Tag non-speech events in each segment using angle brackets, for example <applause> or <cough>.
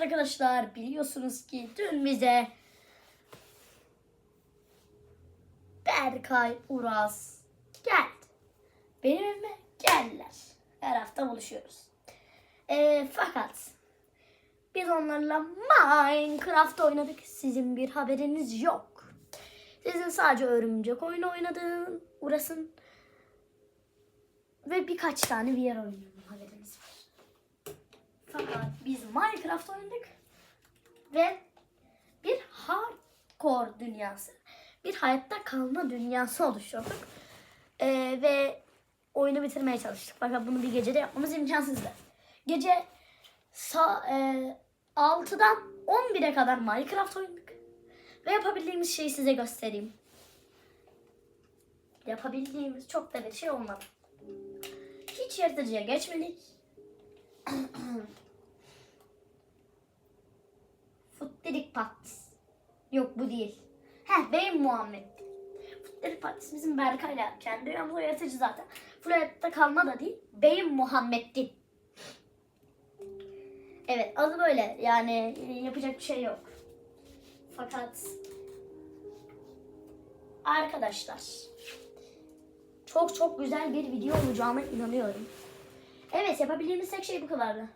arkadaşlar biliyorsunuz ki dün bize Berkay Uras geldi. Benim evime geldiler. Her hafta buluşuyoruz. Ee, fakat biz onlarla Minecraft oynadık. Sizin bir haberiniz yok. Sizin sadece örümcek oyunu oynadığın Uras'ın ve birkaç tane bir yer var. Fakat biz Minecraft oynadık ve bir hardcore dünyası, bir hayatta kalma dünyası oluşturduk. Ee, ve oyunu bitirmeye çalıştık. Fakat bunu bir gecede yapmamız imkansızdı. Gece sa- e, 6'dan 11'e kadar Minecraft oynadık. Ve yapabildiğimiz şeyi size göstereyim. Yapabildiğimiz çok da bir şey olmadı. Hiç yaratıcıya geçmedik. <clears throat> Futtelik Patis. Yok bu değil. Heh benim Muhammed. Futtelik Patis bizim Berkay'la kendi o yaratıcı zaten. Fluent'te kalma da değil. Beyim Muhammed'di. Evet adı böyle yani e, yapacak bir şey yok. Fakat arkadaşlar çok çok güzel bir video olacağına inanıyorum. Evet yapabildiğimiz tek şey bu kadardı.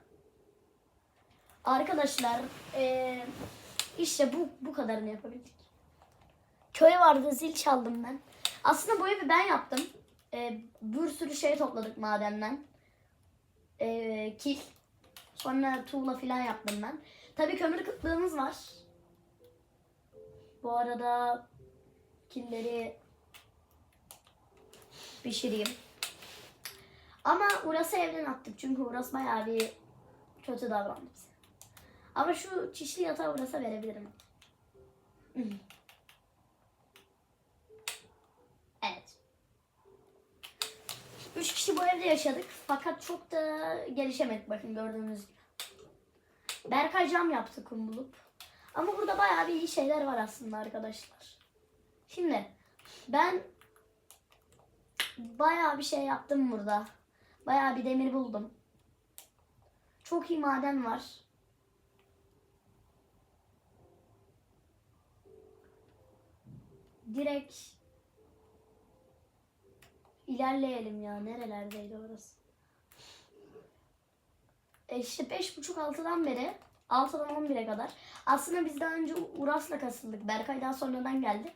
Arkadaşlar eee, işte bu bu kadarını yapabildik. Köy vardı zil çaldım ben. Aslında bu evi ben yaptım. Eee, bir sürü şey topladık madenden. Eee kil. Sonra tuğla falan yaptım ben. Tabii kömür kıtlığımız var. Bu arada killeri pişireyim. Ama Uras'ı evden attık çünkü Uras bayağı bir kötü davrandı bize. Ama şu çişli yatağı Uras'a verebilirim. Evet. Üç kişi bu evde yaşadık fakat çok da gelişemedik bakın gördüğünüz gibi. Berkay cam yaptı kum bulup. Ama burada bayağı bir iyi şeyler var aslında arkadaşlar. Şimdi ben bayağı bir şey yaptım burada. Bayağı bir demir buldum. Çok iyi maden var. Direkt ilerleyelim ya. Nerelerdeydi orası? E işte beş buçuk altıdan beri 6'dan 11'e kadar. Aslında biz daha önce Uras'la kasıldık. Berkay daha sonradan geldi.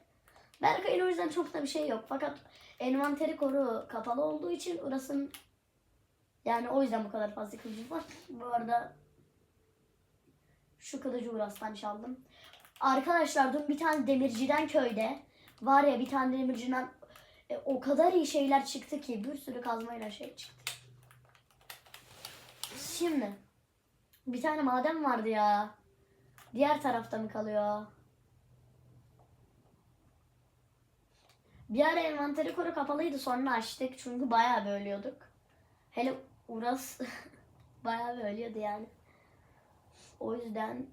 Berkay'ın o yüzden çok da bir şey yok. Fakat envanteri koru kapalı olduğu için Uras'ın yani o yüzden bu kadar fazla kılıcı var. <laughs> Bu arada şu kılıcı Uras'tan çaldım. Arkadaşlar dün bir tane demirciden köyde var ya bir tane demirciden e, o kadar iyi şeyler çıktı ki bir sürü kazmayla şey çıktı. Şimdi bir tane maden vardı ya. Diğer tarafta mı kalıyor? Bir ara envanteri koru kapalıydı sonra açtık çünkü bayağı bölüyorduk. Hele Uras <laughs> bayağı bölüyordu yani. O yüzden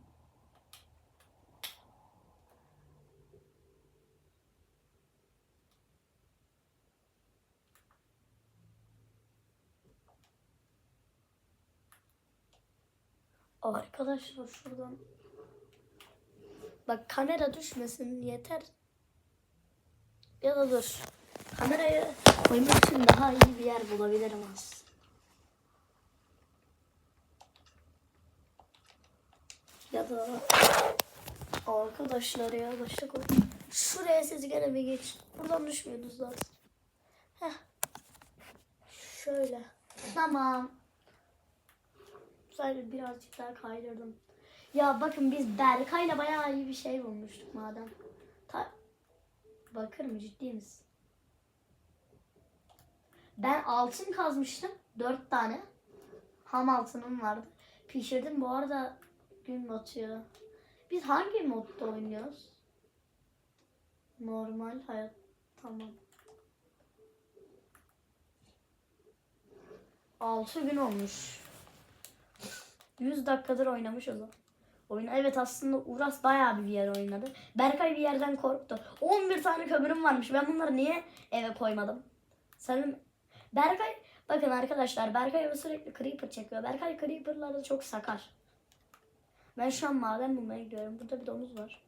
Arkadaşlar şuradan Bak kamera düşmesin yeter. Ya da dur. Kamerayı koymak için daha iyi bir yer bulabilirim aslında. Ya da arkadaşlar ya başta koy. Şuraya siz gene bir geç. Buradan düşmüyorsunuz zaten. Heh. Şöyle. Tamam. Sadece birazcık daha kaydırdım. Ya bakın biz Berkay'la bayağı iyi bir şey bulmuştuk madem. Ta Bakır mı ciddi misin? Ben altın kazmıştım. Dört tane. Ham altınım vardı. Pişirdim. Bu arada gün batıyor. Biz hangi modda oynuyoruz? Normal hayat. Tamam. 6 gün olmuş. 100 dakikadır oynamış o zaman. Oyun evet aslında Uras bayağı bir yer oynadı. Berkay bir yerden korktu. 11 tane kömürüm varmış. Ben bunları niye eve koymadım? Senin Berkay bakın arkadaşlar Berkay sürekli creeper çekiyor. Berkay creeper'larda çok sakar. Ben şu an maden bulmaya gidiyorum. Burada bir domuz var.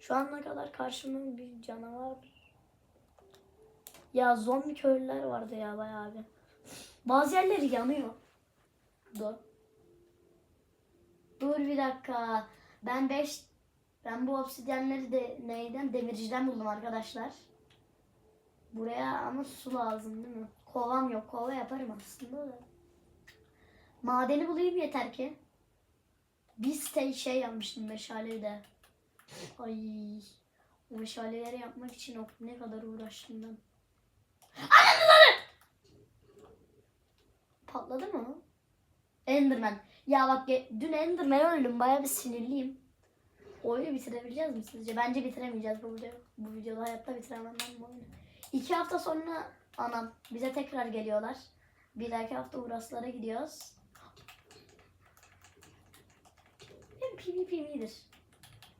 Şu ana kadar karşımda bir canavar. Ya zombi köylüler vardı ya bayağı bir. Bazı yerleri yanıyor. Dur. Dur bir dakika. Ben 5 ben bu obsidyenleri de neyden? Demirciden buldum arkadaşlar. Buraya ama su lazım değil mi? Kovam yok. Kova yaparım aslında da. Madeni bulayım yeter ki. Biz de şey yapmıştım meşaleyi de. Ay. O meşaleleri yapmak için ne kadar uğraştım ben. Ananı Patladı mı? Enderman. Ya bak dün Enderman'e öldüm. Baya bir sinirliyim. Oyunu bitirebileceğiz mi sizce? Bence bitiremeyeceğiz bu video. Bu videoda hayatta bitiremem ben bu oyunu. İki hafta sonra anam bize tekrar geliyorlar. Bir dahaki hafta Uraslara gidiyoruz. Benim PvP iyidir.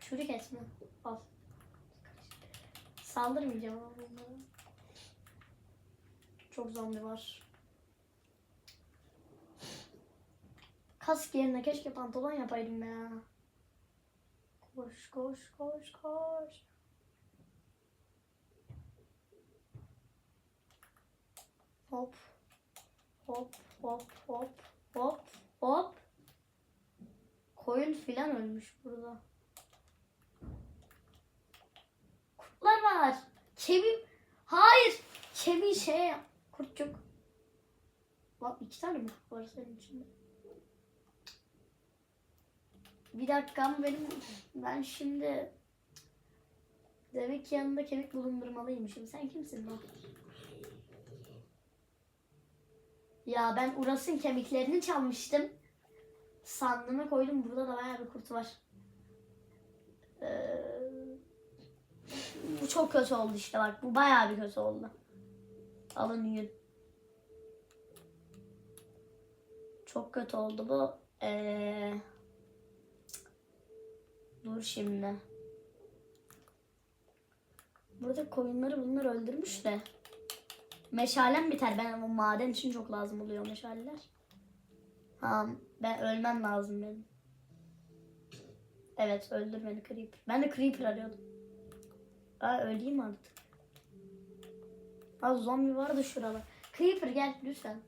Çürük etme. Al. Saldırmayacağım ama bunlara. Çok zombi var. Kask yerine keşke pantolon yapaydım ya. Koş koş koş koş. Hop. Hop hop hop hop hop. Koyun filan ölmüş burada. Kurtlar var. Kevin. Hayır. Kevin şey. Kurtçuk. Bak iki tane mi var senin içinde? Bir dakika benim ben şimdi demek ki yanında kemik bulundurmalıymışım. Sen kimsin lan? Ya ben Uras'ın kemiklerini çalmıştım. Sandığıma koydum. Burada da bayağı bir kurt var. Ee, bu çok kötü oldu işte bak. Bu bayağı bir kötü oldu. Alın yiyin. Çok kötü oldu bu. Ee, dur şimdi. Burada koyunları bunlar öldürmüş de. Meşalem biter. Ben ama maden için çok lazım oluyor meşaleler. Ha, ben ölmem lazım benim. Evet öldür beni Creeper. Ben de Creeper arıyordum. Aa öleyim artık. Aa zombi vardı şurada. Creeper gel lütfen.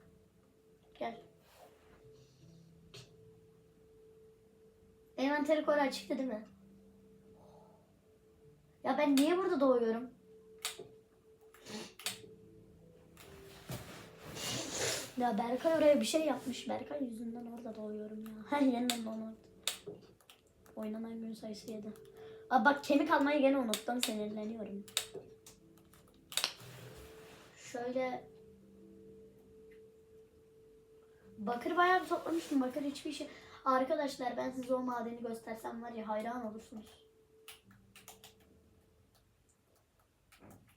Gel. Envanteri koru açıktı değil mi? Ya ben niye burada doğuyorum? Ya Berkay oraya bir şey yapmış. Berkay yüzünden orada doğuyorum ya. Her yeniden doğmadı. Oynanan gün sayısı 7. Aa bak kemik almayı gene unuttum. Sinirleniyorum. Şöyle Bakır bayağı bir toplamıştım. Bakır hiçbir şey. Arkadaşlar ben size o madeni göstersem var ya hayran olursunuz.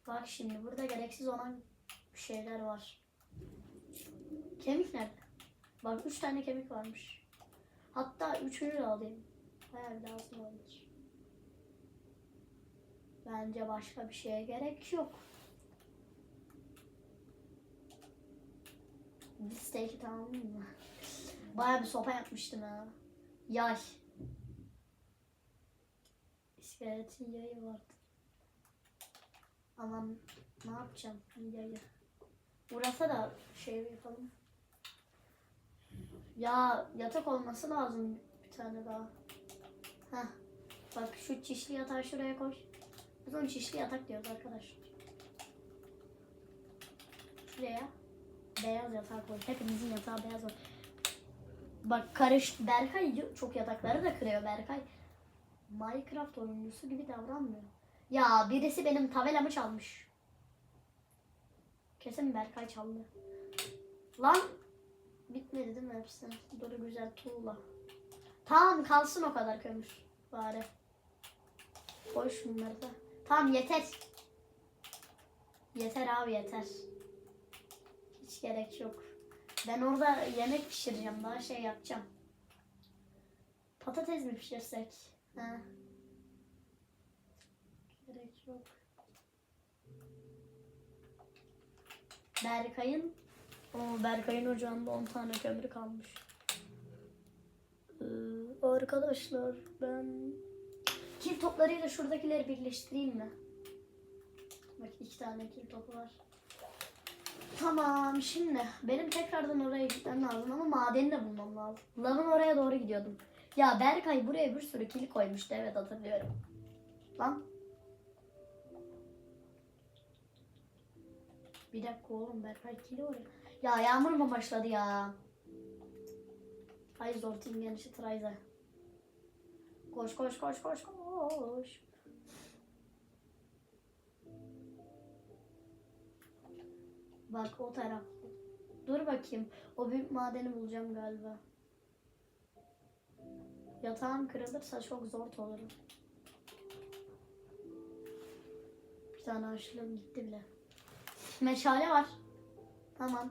Bak şimdi burada gereksiz olan şeyler var. Kemik nerede? Bak üç tane kemik varmış. Hatta üçünü de alayım. Bayağı bir lazım olabilir. Bence başka bir şeye gerek yok. Bir steak'i tamamlayayım mı? Bayağı bir sopa yapmıştım ha. Yay. İskeletin yayı vardı. Aman ne yapacağım yayı. Burası da şey yapalım. Ya yatak olması lazım bir tane daha. Heh. Bak şu çişli yatağı şuraya koy. Biz onu çişli yatak diyoruz arkadaşlar. Şuraya beyaz yatağı koy. Hepimizin yatağı beyaz var. Bak karış Berkay çok yatakları da kırıyor Berkay. Minecraft oyuncusu gibi davranmıyor. Ya birisi benim tabelamı çalmış. Kesin Berkay çaldı. Lan bitmedi değil mi hepsi? Böyle güzel tuğla. Tamam kalsın o kadar kömür bari. Koy şunları da. Tamam yeter. Yeter abi yeter. Hiç gerek yok. Ben orada yemek pişireceğim. Daha şey yapacağım. Patates mi pişirsek? Ha. Gerek yok. Berkay'ın o Berkay'ın ocağında 10 tane kömür kalmış. Ee, arkadaşlar ben kil toplarıyla şuradakileri birleştireyim mi? Bak iki tane kil topu var. Tamam şimdi benim tekrardan oraya gitmem lazım ama madeni de bulmam lazım. Lavın oraya doğru gidiyordum. Ya Berkay buraya bir sürü kil koymuştu evet hatırlıyorum. Lan. Bir dakika oğlum Berkay kili oraya. Ya yağmur mu başladı ya? Ay zor team yanlışı Trayza. Koş koş koş koş koş. Bak o taraf. Dur bakayım. O büyük madeni bulacağım galiba. Yatağım kırılırsa çok zor olurum. Bir tane açlığım gitti bile. Meşale var. Tamam.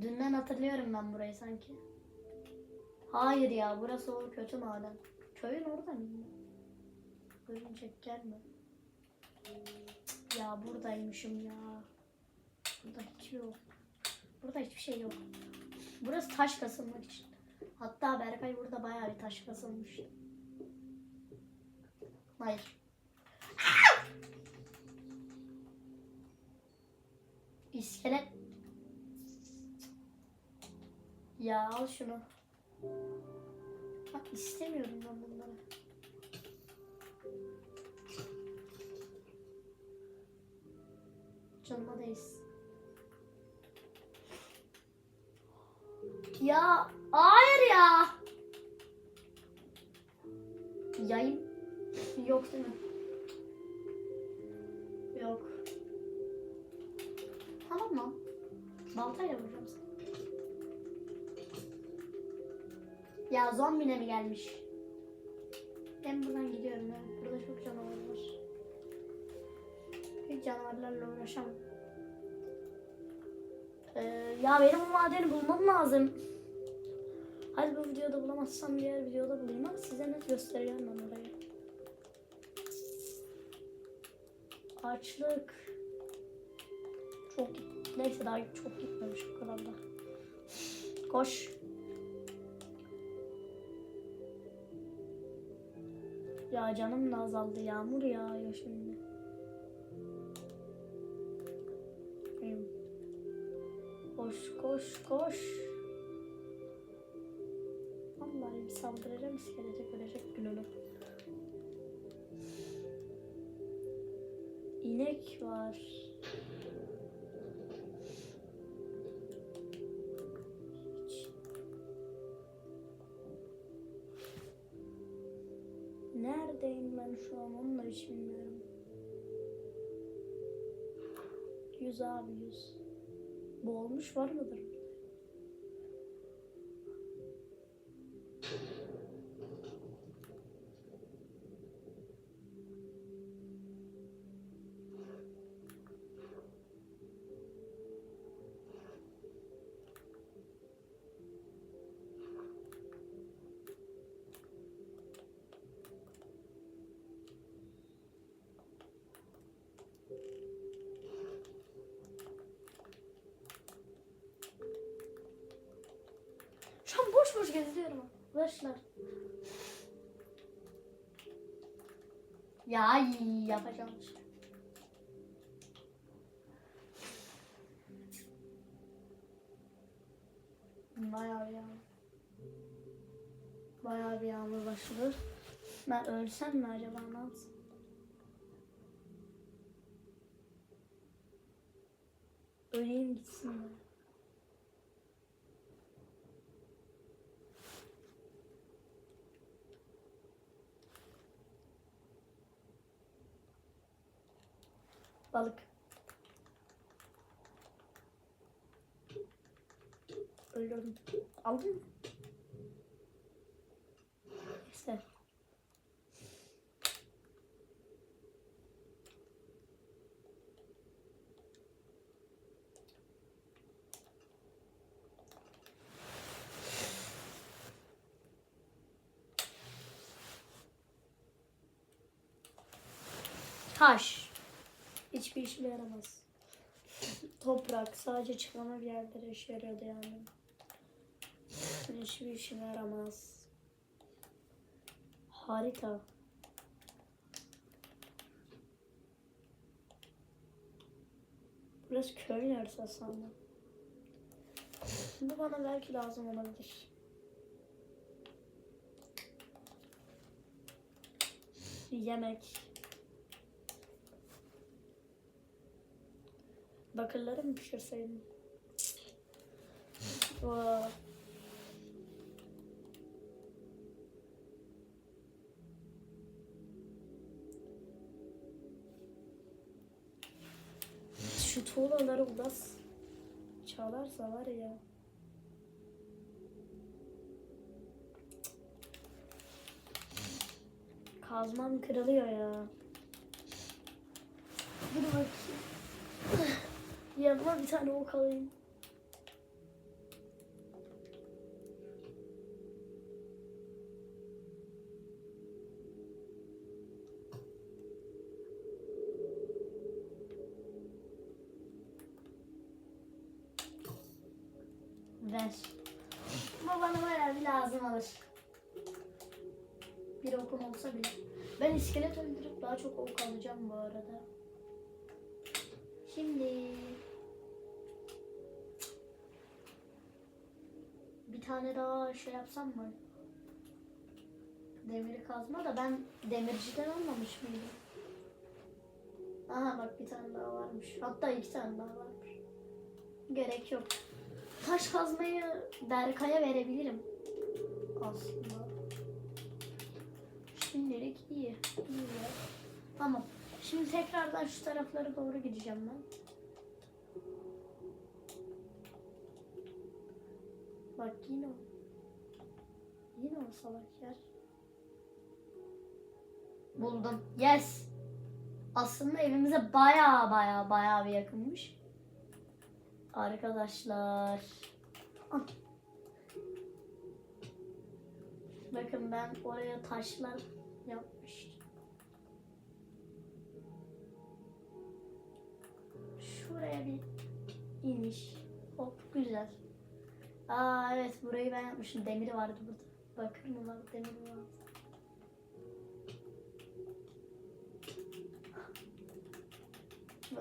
Dünden hatırlıyorum ben burayı sanki. Hayır ya burası o kötü maden. Köyün orada mıyım? Örümcek gelme. Ya buradaymışım ya. Burada hiç yok. Burada hiçbir şey yok. Burası taş kasılmak için. Hatta Berkay burada bayağı bir taş kasılmış. Hayır. İskelet. Ya al şunu. Bak istemiyorum ben bunları. Canıma değsin. Ya hayır ya. Yayın yok değil mi? Yok. Tamam mı? Baltayla vuracağım seni. Ya zombine mi gelmiş? Ben buradan gidiyorum ya. Burada çok canavar var. Hiç canavarlarla uğraşamam. Ya benim bu madeni bulmam lazım. Hadi bu videoda bulamazsam diğer videoda bulayım ama size net göstereceğim ben orayı. Açlık. Çok Neyse daha çok gitmemiş o kadar da. Koş. Ya canım da azaldı. Yağmur yağıyor şimdi. Koş koş bir saldıracağım iskelecek ölecek gününü. İnek var. Neredeyim ben şu an onu da hiç bilmiyorum. Yüz abi yüz. Boğulmuş var mıdır? Bayağı bir yağmur. Bayağı bir yağmur başladı. Ben ölsem mi acaba ne yapsam? Öleyim gitsin mi? Balık. Öldürdüm. Aldın mı? İşte. Taş. Hiçbir işime yaramaz. Toprak sadece çıkmama bir yerlere işe yarıyordu yani. Hiçbir işime yaramaz. Harita. Burası köy haritası sandım. Bu bana belki lazım olabilir. Yemek. Bakırları mı pişirseydim? Vay. Şu tuğlaları biraz çalarsa var ya. Kazmam kırılıyor ya. Dur bakayım. <laughs> Yanıma bir tane ok alayım. Tane daha şey yapsam mı? Demiri kazma da ben demirciden almamış mıydım? Aha bak bir tane daha varmış. Hatta iki tane daha varmış. Gerek yok. Taş kazmayı Berkay'a verebilirim. Aslında. Şimdilik iyi. iyi. Tamam. Şimdi tekrardan şu taraflara doğru gideceğim ben. Bak yine o. Yine o salak yer. Buldum. Yes. Aslında evimize baya baya baya bir yakınmış. Arkadaşlar. Bakın ben oraya taşlar yapmıştım. Şuraya bir iniş. Hop güzel. Aa evet burayı ben yapmışım. Demiri vardı burada. Bakır mı var? Demir mi var?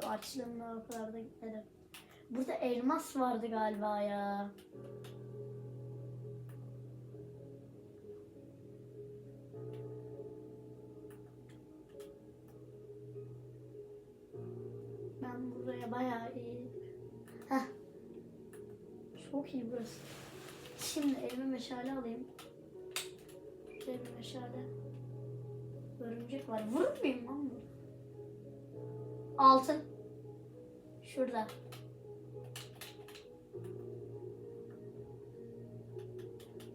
Açlığımla o kadar da gitmedim. Burada elmas vardı galiba ya. Ben buraya bayağı iyi. Çok iyi burası. Şimdi elime meşale alayım. Bir meşale. Örümcek var. Vurur muyum lan bunu? Altın. Şurada.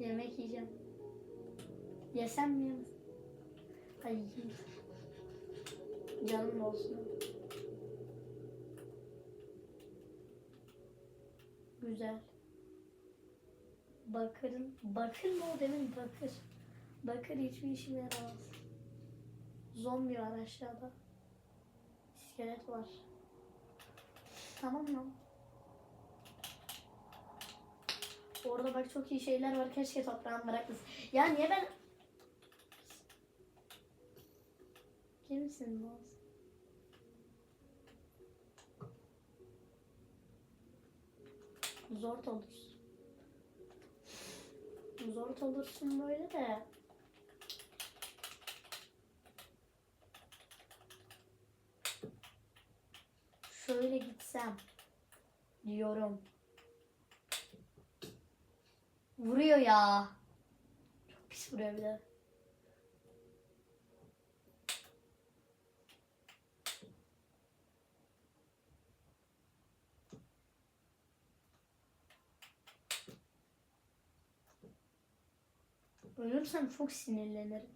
Yemek yiyeceğim. Yesem mi yemesem? Ay yiyeyim. Canım olsun. Güzel. Bakırın, bakır mı o demin bakır. Bakır hiçbir işime yaramaz. Zombi var aşağıda. İskelet var. Tamam mı? Orada bak çok iyi şeyler var. Keşke toprağın bırakmasın. Ya niye ben... Kimsin Boz? Zor Zor olursun böyle de. Şöyle gitsem diyorum. Vuruyor ya. Çok pis vuruyor bir de. Ölürsem çok sinirlenirim.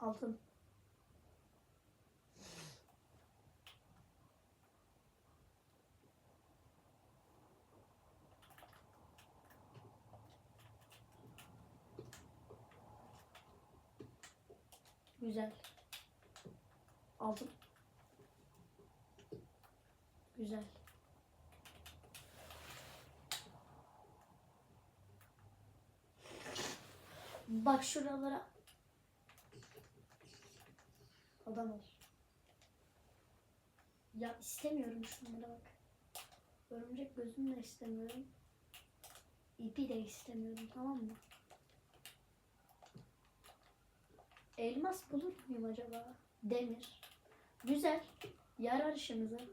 Altın. Güzel. Altın. Güzel. Bak şuralara. Adam ol. Ya istemiyorum şunlara bak. Örümcek gözünü de istemiyorum. İpi de istemiyorum tamam mı? Elmas bulur muyum acaba? Demir. Güzel. Yarar işimize.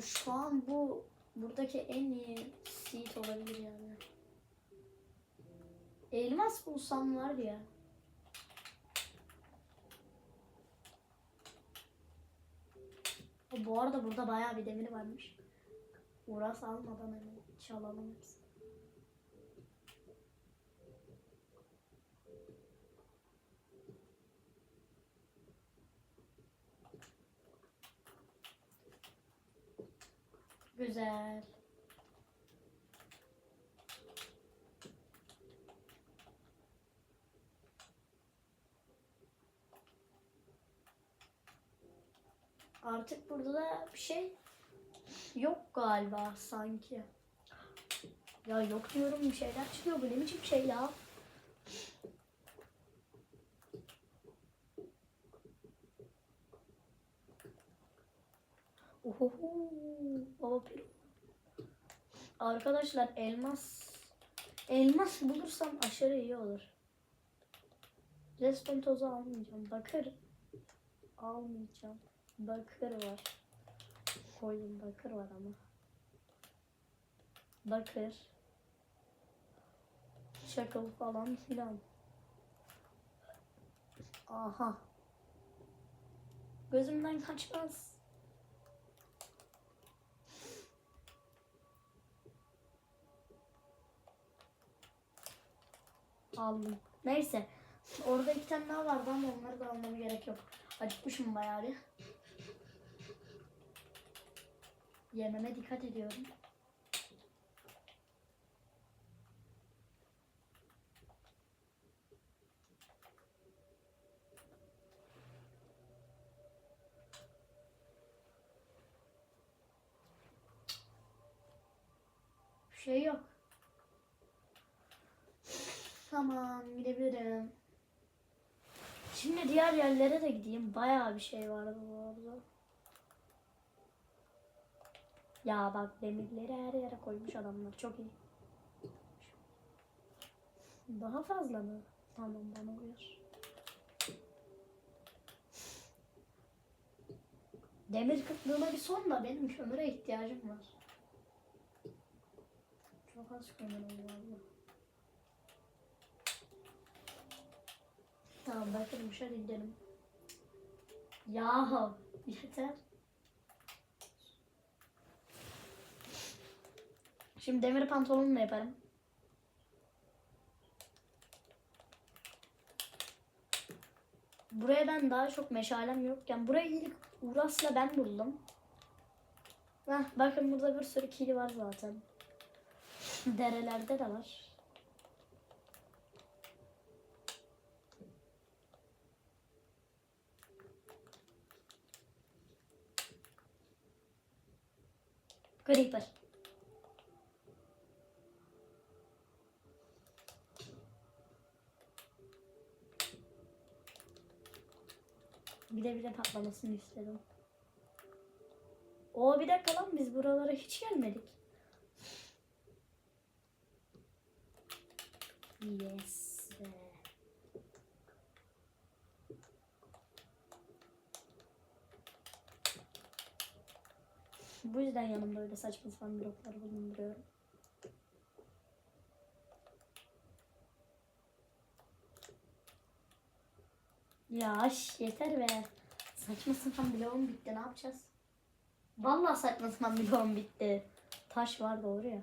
Şu an bu buradaki en iyi seed olabilir yani. Elmas bulsam var ya. Bu arada burada bayağı bir demir varmış. Uğras almadan hemen çalalım hepsini. Güzel. Artık burada da bir şey yok galiba sanki. Ya yok diyorum bir şeyler çıkıyor. Bu ne biçim şey ya? Ohoho, baba piro. Arkadaşlar elmas elmas bulursam aşırı iyi olur. Reston tozu almayacağım. Bakır almayacağım. Bakır var. Koydum bakır var ama. Bakır. Çakıl falan filan. Aha. Gözümden kaçmaz. Aldım. Neyse. Orada iki tane daha vardı ama onları da almama gerek yok. Acıkmışım bayağı bir. Yememe dikkat ediyorum. Şey yok. Tamam gidebilirim. Şimdi diğer yerlere de gideyim. Bayağı bir şey vardı bu arada. Ya bak demirleri her yere koymuş adamlar. Çok iyi. Daha fazla mı? Tamam bana uyar. Demir kıtlığına bir son da benim kömüre ihtiyacım var. Çok az kömürüm var. Tamam bakın dışarı gidelim. Yahu yeter. Şimdi demir pantolonla yaparım. Buraya ben daha çok meşalem yokken burayı ilk Uras'la ben buldum. Heh, bakın burada bir sürü kili var zaten. Derelerde de var. Creeper. Bir de bir de patlamasını istedim. O bir dakika lan biz buralara hiç gelmedik. Yes. be. Bu yüzden yanımda öyle saçma sapan blokları bulunduruyorum. Ya yeter be. Saçma sapan bloğum bitti. Ne yapacağız? Vallahi saçma sapan bloğum bitti. Taş var doğru ya.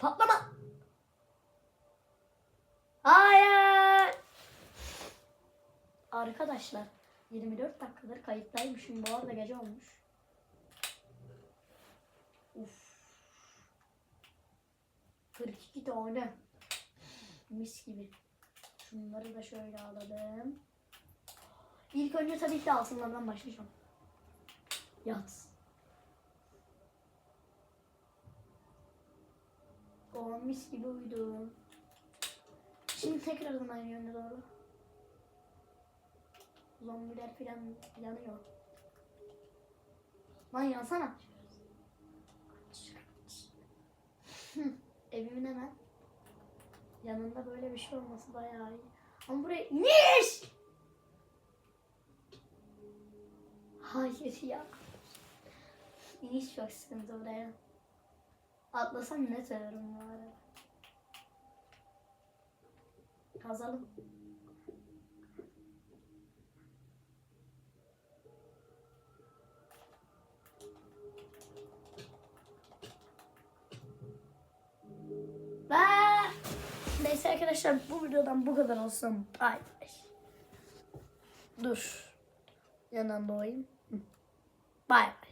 Patlama. Hayır. Arkadaşlar 24 dakikadır kayıttaymışım. Bu arada gece olmuş. 42 tane. Mis gibi. Şunları da şöyle alalım. İlk önce tabii ki altınlardan başlayacağım. Yat. O mis gibi uyudum. Şimdi tekrardan aynı yöne doğru. Zombiler filan yanıyor. Lan yansana. Evimin hemen yanında böyle bir şey olması bayağı iyi. Ama buraya iniş! Hayır ya. İniş çok sıkıntı buraya. Atlasam ne severim bu arada. Kazalım. Bye. Neyse arkadaşlar bu videodan bu kadar olsun. Bay bay. Dur. Yanından doğayım. Bay bay.